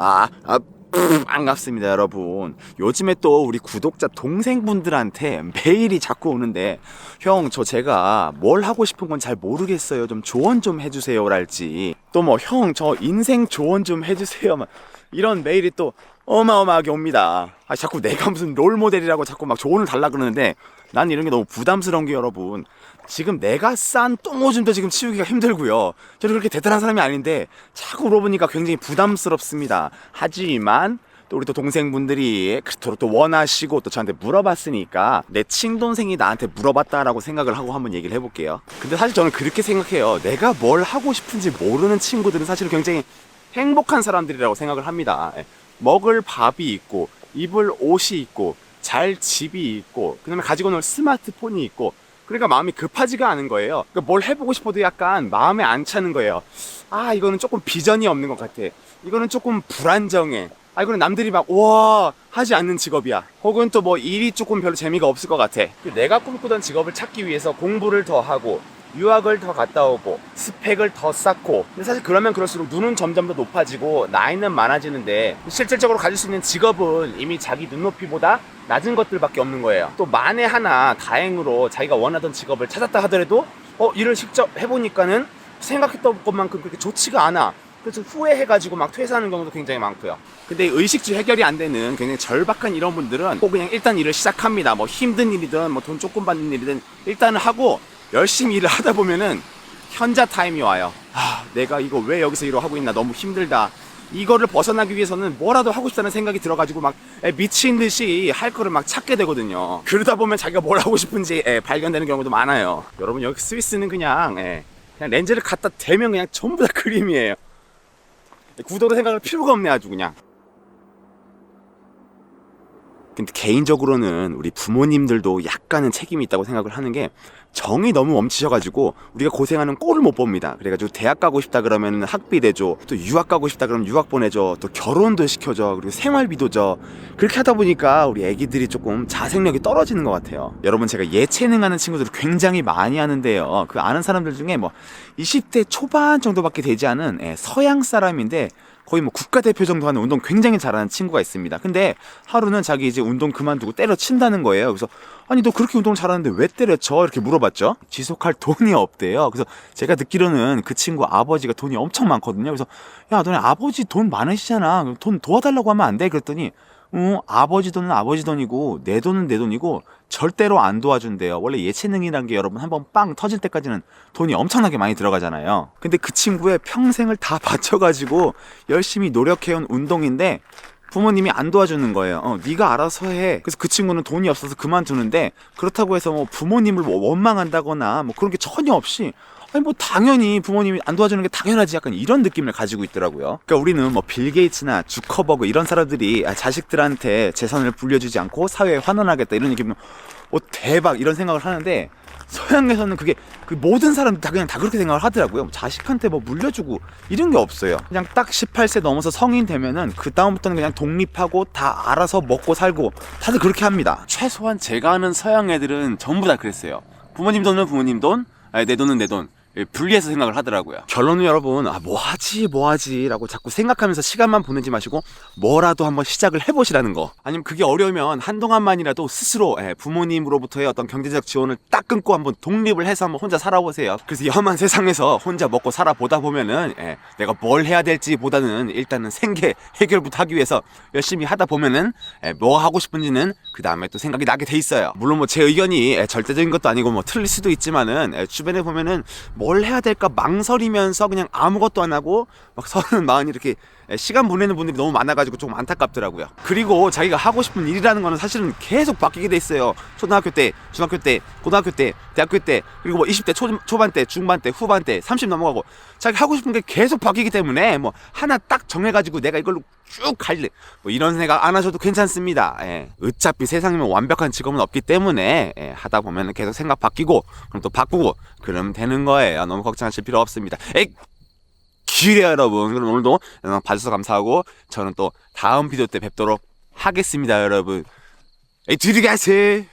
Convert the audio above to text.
아, 아 반갑습니다, 여러분. 요즘에 또 우리 구독자 동생분들한테 메일이 자꾸 오는데, 형, 저 제가 뭘 하고 싶은 건 잘 모르겠어요. 좀 조언 좀 해주세요랄지. 또 뭐, 형, 저 인생 조언 좀 해주세요. 막 이런 메일이 또 어마어마하게 옵니다. 아, 자꾸 내가 무슨 롤 모델이라고 자꾸 막 조언을 달라 그러는데, 난 이런 게 너무 부담스러운 게 여러분. 지금 내가 싼 똥오줌도 지금 치우기가 힘들고요. 저는 그렇게 대단한 사람이 아닌데 자꾸 물어보니까 굉장히 부담스럽습니다. 하지만 또 우리 또 동생분들이 그토록 또 원하시고 또 저한테 물어봤으니까 내 친동생이 나한테 물어봤다라고 생각을 하고 한번 얘기를 해볼게요. 근데 사실 저는 그렇게 생각해요. 내가 뭘 하고 싶은지 모르는 친구들은 사실 굉장히 행복한 사람들이라고 생각을 합니다. 예. 먹을 밥이 있고 입을 옷이 있고 잘 집이 있고 그다음에 가지고 놀 스마트폰이 있고 그러니까 마음이 급하지가 않은 거예요. 그러니까 뭘 해보고 싶어도 약간 마음에 안 차는 거예요. 아 이거는 조금 비전이 없는 것 같아. 이거는 조금 불안정해. 아 이거는 남들이 막 우와 하지 않는 직업이야. 혹은 또 뭐 일이 조금 별로 재미가 없을 것 같아. 내가 꿈꾸던 직업을 찾기 위해서 공부를 더 하고 유학을 더 갔다 오고 스펙을 더 쌓고 근데 사실 그러면 그럴수록 눈은 점점 더 높아지고 나이는 많아지는데 실질적으로 가질 수 있는 직업은 이미 자기 눈높이보다 낮은 것들밖에 없는 거예요 또 만에 하나 다행으로 자기가 원하던 직업을 찾았다 하더라도 어 일을 직접 해보니까는 생각했던 것만큼 그렇게 좋지가 않아 그래서 후회해가지고 막 퇴사하는 경우도 굉장히 많고요. 근데 의식주 해결이 안 되는 굉장히 절박한 이런 분들은 꼭 그냥 일단 일을 시작합니다. 뭐 힘든 일이든 뭐 돈 조금 받는 일이든 일단은 하고 열심히 일을 하다 보면은 현자 타임이 와요. 아, 내가 이거 왜 여기서 일을 하고 있나 너무 힘들다. 이거를 벗어나기 위해서는 뭐라도 하고 싶다는 생각이 들어가지고 막 에, 미친 듯이 할 거를 막 찾게 되거든요. 그러다 보면 자기가 뭘 하고 싶은지 에, 발견되는 경우도 많아요. 여러분 여기 스위스는 그냥 에, 그냥 렌즈를 갖다 대면 그냥 전부 다 그림이에요. 구도로 생각할 필요가 없네 아주 그냥. 근데 개인적으로는 우리 부모님들도 약간은 책임이 있다고 생각을 하는 게 정이 너무 멈추셔가지고 우리가 고생하는 꼴을 못 봅니다. 그래가지고 대학 가고 싶다 그러면 학비 내줘, 또 유학 가고 싶다 그러면 유학 보내줘, 또 결혼도 시켜줘, 그리고 생활비도 줘. 그렇게 하다 보니까 우리 애기들이 조금 자생력이 떨어지는 것 같아요. 여러분 제가 예체능 하는 친구들을 굉장히 많이 하는데요. 그 아는 사람들 중에 뭐 20대 초반 정도밖에 되지 않은 예, 서양 사람인데 거의 뭐 국가대표 정도 하는 운동 굉장히 잘하는 친구가 있습니다. 근데 하루는 자기 이제 운동 그만두고 때려친다는 거예요. 그래서 아니 너 그렇게 운동 잘하는데 왜 때려쳐? 이렇게 물어봤죠. 지속할 돈이 없대요. 그래서 제가 듣기로는 그 친구 아버지가 돈이 엄청 많거든요. 그래서 야 너네 아버지 돈 많으시잖아. 돈 도와달라고 하면 안 돼? 그랬더니 어, 아버지 돈은 아버지 돈이고 내 돈은 내 돈이고 절대로 안 도와준대요. 원래 예체능이란 게 여러분 한번 빵 터질 때까지는 돈이 엄청나게 많이 들어가잖아요. 근데 그 친구의 평생을 다 바쳐가지고 열심히 노력해온 운동인데 부모님이 안 도와주는 거예요. 어, 네가 알아서 해. 그래서 그 친구는 돈이 없어서 그만두는데 그렇다고 해서 뭐 부모님을 뭐 원망한다거나 뭐 그런 게 전혀 없이 아니 뭐 당연히 부모님이 안 도와주는 게 당연하지 약간 이런 느낌을 가지고 있더라고요. 그러니까 우리는 뭐 빌 게이츠나 주커버그 이런 사람들이 아, 자식들한테 재산을 불려주지 않고 사회에 환원하겠다 이런 얘기면 어 대박 이런 생각을 하는데 서양에서는 그게 그 모든 사람들 다 그냥 다 그렇게 생각을 하더라고요. 뭐 자식한테 뭐 물려주고 이런 게 없어요. 그냥 딱 18세 넘어서 성인 되면은 그 다음부터는 그냥 독립하고 다 알아서 먹고 살고 다들 그렇게 합니다. 최소한 제가 아는 서양 애들은 전부 다 그랬어요. 부모님 돈은 부모님 돈, 아니, 내 돈은 내 돈. 예, 분리해서 생각을 하더라고요. 결론은 여러분, 아, 뭐 하지, 뭐 하지, 라고 자꾸 생각하면서 시간만 보내지 마시고, 뭐라도 한번 시작을 해보시라는 거. 아니면 그게 어려우면 한동안만이라도 스스로, 예, 부모님으로부터의 어떤 경제적 지원을 딱 끊고 한번 독립을 해서 한번 혼자 살아보세요. 그래서 이 험한 세상에서 혼자 먹고 살아보다 보면은, 예, 내가 뭘 해야 될지 보다는 일단은 생계 해결부터 하기 위해서 열심히 하다 보면은, 예, 뭐 하고 싶은지는 그 다음에 또 생각이 나게 돼 있어요. 물론 뭐 제 의견이 예, 절대적인 것도 아니고 뭐 틀릴 수도 있지만은, 예, 주변에 보면은 뭘 해야 될까 망설이면서 그냥 아무것도 안 하고 막 서른 마흔 이렇게 시간 보내는 분들이 너무 많아가지고 조금 안타깝더라고요. 그리고 자기가 하고 싶은 일이라는 거는 사실은 계속 바뀌게 돼 있어요. 초등학교 때, 중학교 때, 고등학교 때, 대학교 때, 그리고 뭐 20대 초, 초반 때, 중반 때, 후반 때, 30 넘어가고 자기 하고 싶은 게 계속 바뀌기 때문에 뭐 하나 딱 정해가지고 내가 이걸로 쭉 갈래 뭐 이런 생각 안 하셔도 괜찮습니다. 예. 어차피 세상에는 완벽한 직업은 없기 때문에 예, 하다 보면 계속 생각 바뀌고 그럼 또 바꾸고 그러면 되는 거예요. 너무 걱정하실 필요 없습니다. 에이 기래요 여러분. 그럼 오늘도 영상 봐주셔서 감사하고 저는 또 다음 비디오 때 뵙도록 하겠습니다 여러분. 에이 들이 가세요.